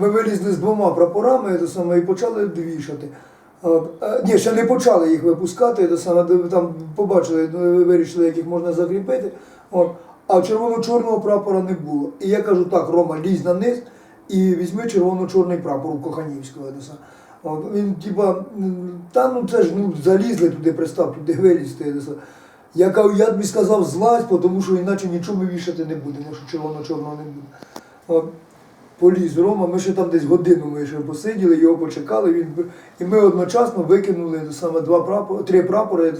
Ми вилізли з двома прапорами саме, і почали вішати. А, а, ні, ще не почали їх випускати, саме, там побачили, ну, вирішили, як їх можна закріпити. От. А червоно-чорного прапора не було. І я кажу, так, Рома, лізь на низ і візьми червоно-чорний прапор у Коханівського. От. Він, типа, та ну це ж ну, залізли туди, пристав, туди вилізти. Я кажу, я тобі сказав злазь, тому що іначе нічого вішати не будемо, що червоно-чорного не буде. От поліз Рома, ми ще там десь годину ми ще посиділи, його почекали. Він і ми одночасно викинули саме два прапори, три прапори,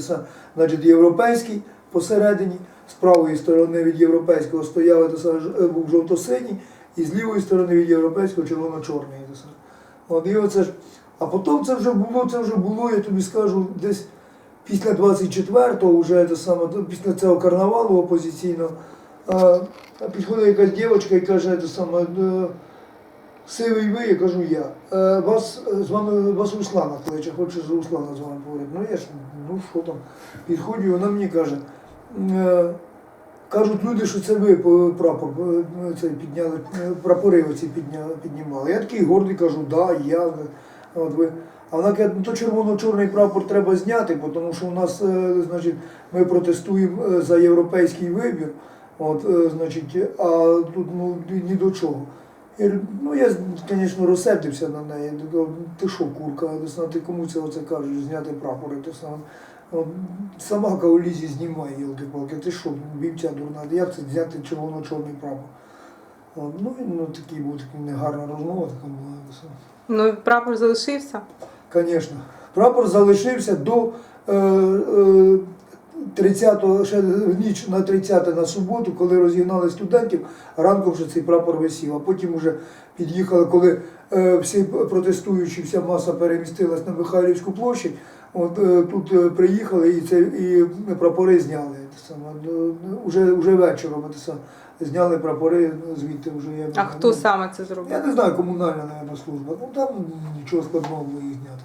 значить, європейський посередині, з правої сторони від європейського стояли е, був жовто-синій, і з лівої сторони від європейського червоно-чорний. От, і оце ж, а потім це вже було, це вже було, я тобі скажу, десь після 24-го, вже те саме, після цього карнавалу опозиційного. А, підходить якась дівчинка і каже, те саме, «Е, сивий ви, я кажу я. Е, вас е, з вами вас Руслана кличе, хоче з Руслана з вами поговорити. Ну я ж, ну що там, підходжу, вона мені каже. Кажуть люди, що це ви по- прапор е, цей підняли, прапори оці підняли, піднімали. Я такий гордий кажу, да, я. От ви. А вона каже, ну то червоно-чорний прапор треба зняти, тому що у нас, значить, ми протестуємо за європейський вибір. От, е, значить, а тут ну, ні до чого. Я, ну я, звісно, розсердився на неї. Ти що, курка, ти кому це оце кажеш, зняти прапори, ти сам. От, собака у лізі знімає, йолки-палки, ти що, вівця дурна, як це взяти червоно-чорний прапор? От, ну, ну, такий був такий негарна розмова така була. Ну, прапор залишився. Звісно. Прапор залишився до е, е, 30-го, ще в ніч на 30 на суботу, коли розігнали студентів, ранком вже цей прапор висів. А потім вже під'їхали, коли е, всі протестуючі, вся маса перемістилась на Михайлівську площадь. От е, тут е, приїхали і це і прапори зняли. Те саме. До- Уже, уже вечором те саме. зняли прапори ну, звідти вже я А хто саме це зробив? я не знаю, комунальна, наверное, служба. Ну там нічого складного ми їх зняли.